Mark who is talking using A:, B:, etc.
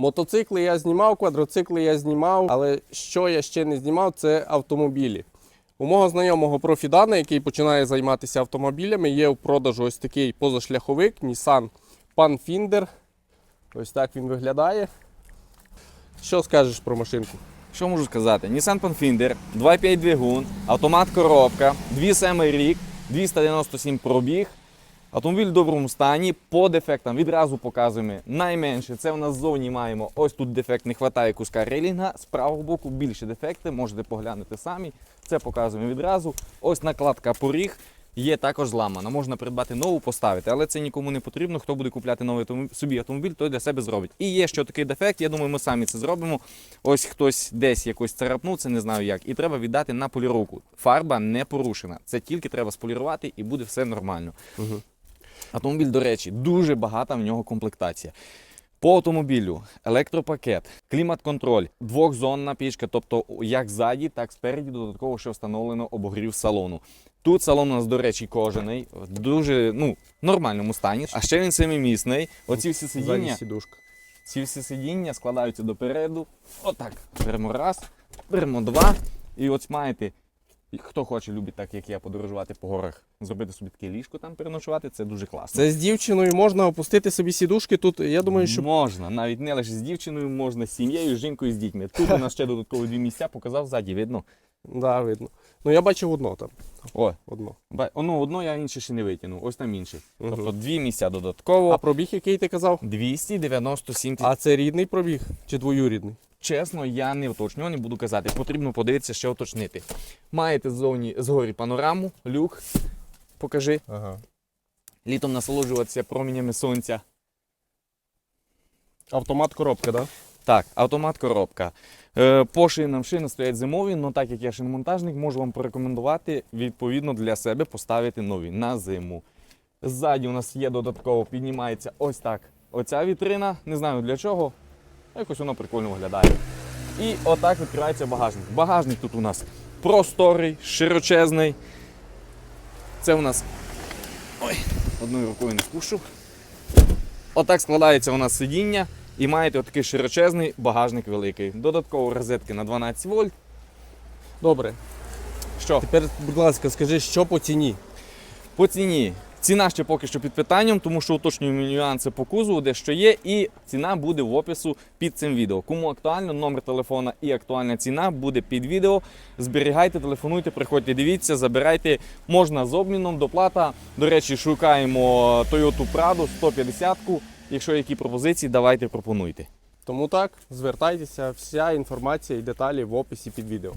A: Мотоцикли я знімав, квадроцикли я знімав, але що я ще не знімав, це автомобілі. У мого знайомого профідана, який починає займатися автомобілями, є в продажу ось такий позашляховик Nissan Pathfinder. Ось так він виглядає. Що скажеш про машинку?
B: Що можу сказати? Nissan Pathfinder, 2.5 двигун, автомат коробка, 2.7 рік, 297 пробіг. Автомобіль в доброму стані. По дефектам відразу показуємо найменше. Це в нас ззовні маємо. Ось тут дефект не вистачає куска рейлінга. З правого боку більше дефекти, можете поглянути самі. Це показуємо відразу. Ось накладка поріг. Є також зламана. Можна придбати нову, поставити, але це нікому не потрібно. Хто буде купляти новий собі автомобіль, той для себе зробить. І є ще такий дефект. Я думаю, ми самі це зробимо. Ось хтось десь якось царапнув, це не знаю як. І треба віддати на поліровку. Фарба не порушена. Це тільки треба сполірувати і буде все нормально. Автомобіль, до речі, дуже багата в нього комплектація. По автомобілю електропакет, клімат-контроль, двохзонна пічка, тобто як ззаді, так спереді додатково ще встановлено обогрів салону. Тут салон у нас, до речі, кожаний, в дуже ну, нормальному стані. А ще він семимісний. Оці всі сидіння,
A: сідушка.
B: ці всі сидіння складаються допереду. Отак. Беремо раз, беремо два. І от маєте, і хто хоче, любить так, як я, подорожувати по горах, зробити собі таке ліжко там переночувати, це дуже класно.
A: Це з дівчиною можна опустити собі сідушки. Тут я думаю, що
B: Можна, навіть не лише з дівчиною, можна з сім'єю, з жінкою, з дітьми. Тут у нас ще додаткові дві місця, показав ззаді, видно.
A: да, видно. Ну я бачив одно там.
B: О,
A: Одно.
B: ба- ну, одно я інше ще не витягнув, ось там інше.
A: Мгм.
B: Тобто дві місця додатково.
A: А пробіг, який ти казав?
B: 297 тисяч.
A: А це рідний пробіг чи двоюрідний?
B: Чесно, я не уточнював, не буду казати. Потрібно подивитися, ще уточнити. Маєте ззовні згорі панораму, люк. Покажи.
A: Ага.
B: Літом насолоджуватися промінями сонця.
A: Автомат коробка, да?
B: Так, автомат коробка. Е, по шинам шини стоять зимові, але так як я шиномонтажник, можу вам порекомендувати відповідно для себе поставити нові на зиму. Ззаді у нас є додатково, піднімається ось так. Оця вітрина, не знаю для чого, якось воно прикольно виглядає. І отак відкривається багажник. Багажник тут у нас просторий, широчезний. Це у нас. Ой, одною рукою не спушу. Отак складається у нас сидіння і маєте отакий широчезний багажник великий. Додатково розетки на 12 вольт.
A: Добре.
B: Що?
A: Тепер, будь ласка, скажи, що по ціні?
B: По ціні. Ціна ще поки що під питанням, тому що уточнюємо нюанси по кузову, де що є, і ціна буде в опису під цим відео. Кому актуально, номер телефона і актуальна ціна буде під відео. Зберігайте, телефонуйте, приходьте, дивіться, забирайте. Можна з обміном, доплата. До речі, шукаємо Toyota Prado 150-ку. Якщо які пропозиції, давайте пропонуйте.
A: Тому так, звертайтеся, вся інформація і деталі в описі під відео.